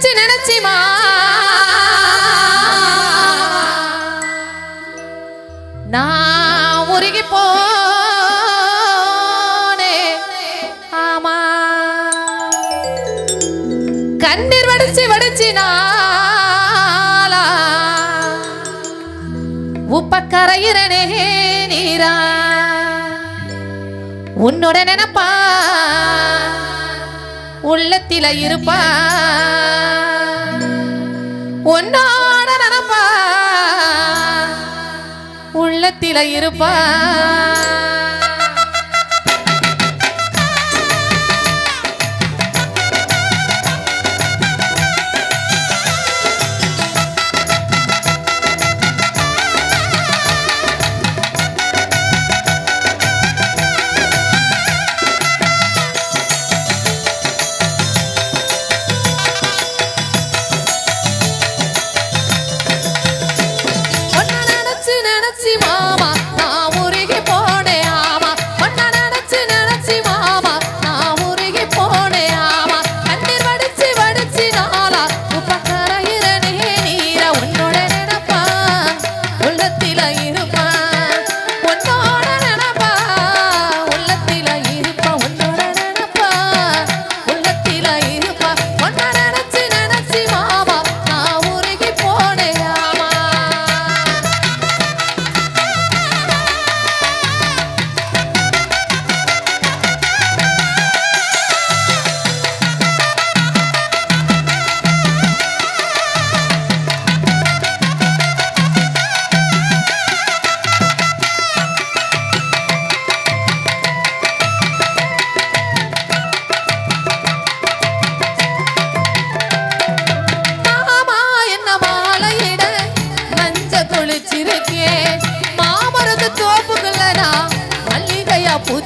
நினைச்சு நினைச்சுமா நான் உருகி போனே. ஆமா. கண்ணீர் வடிச்சு வடிச்சு நாளா. உப்ப கரையிறனே நீரா. உன்னோட நினைப்பா. உள்ளத்தில இருப்பா. உன்னோட நினப்பா உள்ளத்தில இருப்பா.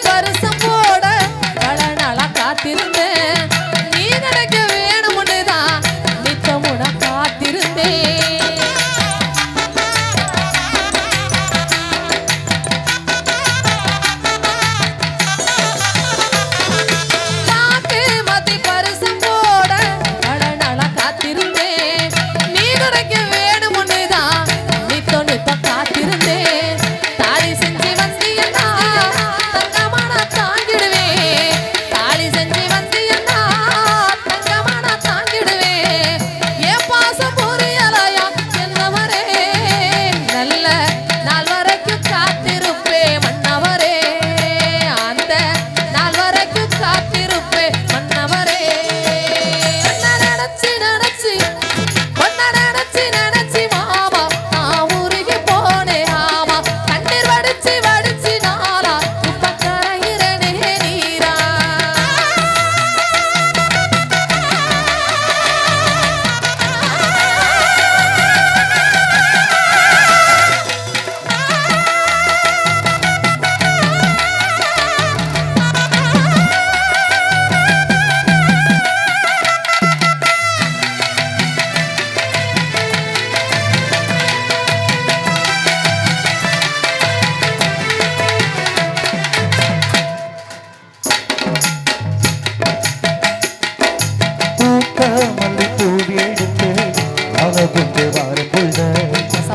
பரிசம் போட நல நல காத்திருந்த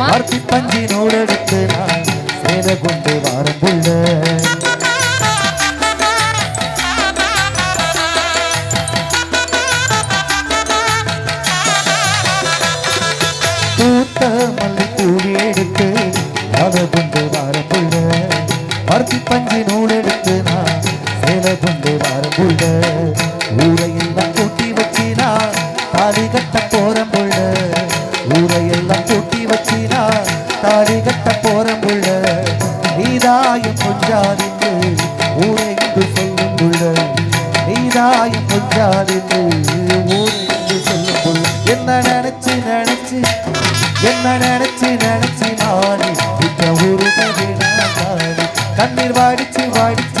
மார்த்தி பஞ்சி நூலெடுத்து நான் சேத கொண்டு வாரம் புள்ள. பூத்த மல்லி கூடி எடுத்து அதை கொண்டு வாரம் புள்ள. மார்த்தி பஞ்சி நூலெடுத்து நான் சேல கொண்டு வாரம் ஊரை நினைக்காதே சொல்லும் என்ன நினைச்சு நினைச்சு என்ன நினைச்சு நினைச்சு நாடி இந்த ஒரு வாடிச்சு வாடிச்சு